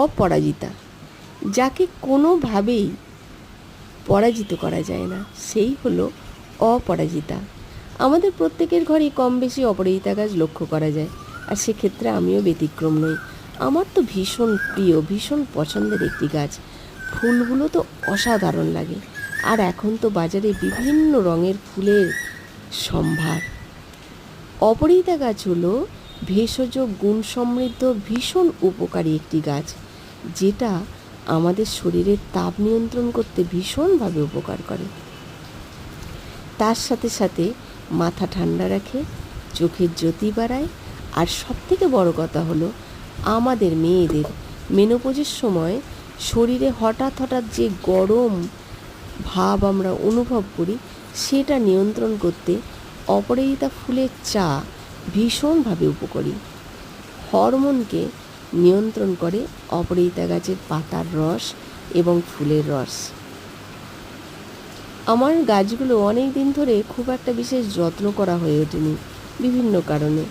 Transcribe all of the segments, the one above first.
অপরাজিতা, যাকে কোনোভাবেই পরাজিত করা যায় না, সেই হলো অপরাজিতা। আমাদের প্রত্যেকের ঘরেই কম বেশি অপরাজিতা গাছ লক্ষ্য করা যায়, আর সেক্ষেত্রে আমিও ব্যতিক্রম নই। আমার তো ভীষণ প্রিয়, ভীষণ পছন্দের একটি গাছ। ফুলগুলো তো অসাধারণ লাগে, আর এখন তো বাজারে বিভিন্ন রঙের ফুলের সম্ভার। অপরাজিতা গাছ হলো ভেষজ গুণ সমৃদ্ধ ভীষণ উপকারী একটি গাছ, যেটা আমাদের শরীরের তাপ নিয়ন্ত্রণ করতে ভীষণভাবে উপকার করে। তার সাথে সাথে মাথা ঠান্ডা রাখে, চোখের জ্যোতি বাড়ায়, আর সবথেকে বড় কথা হলো আমাদের মেয়েদের মেনোপোজের সময় শরীরে হঠাৎ হঠাৎ যে গরম ভাব আমরা অনুভব করি, সেটা নিয়ন্ত্রণ করতে অপরাজিতা ফুলের চা ভীষণভাবে উপকারী। হরমোনকে নিয়ন্ত্রণ করে অপরাজিতা গাছের পাতার রস এবং ফুলের রস। আমার গাছগুলো অনেক দিন ধরে খুব একটা বিশেষ যত্ন করা হয়ে ওঠেনি বিভিন্ন কারণে।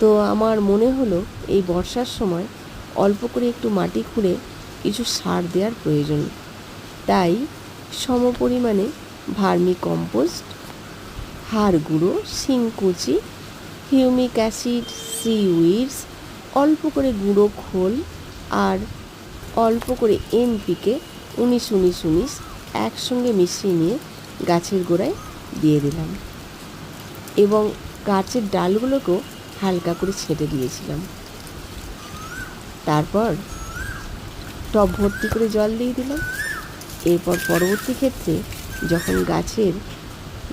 তো আমার মনে হলো এই বর্ষার সময় অল্প করে একটু মাটি খুঁড়ে কিছু সার দেওয়ার প্রয়োজন। তাই সমপরিমাণে ভার্মি কম্পোস্ট হাড় গুঁড়ো শিংকুচি হিউমিক অ্যাসিড সিউইডস অল্প করে গুঁড়ো খোল আর অল্প করে এনপিকে উনিশ উনিশ উনিশ একসঙ্গে মিশিয়ে নিয়ে গাছের গোড়ায় দিয়ে দিলাম। এবং গাছের ডালগুলোকেও হালকা করে ছেঁটে দিয়েছিলাম। তারপর টব ভর্তি করে জল দিয়ে দিলাম। এরপর পরবর্তী ক্ষেত্রে যখন গাছের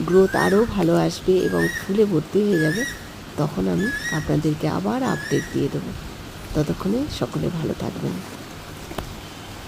গ্রোথ আরও ভালো আসবে এবং ফুলে ভর্তি হয়ে যাবে তখন আমি আপনাদেরকে আবার আপডেট দিয়ে দেবো। ততক্ষণে সকলে ভালো থাকবেন।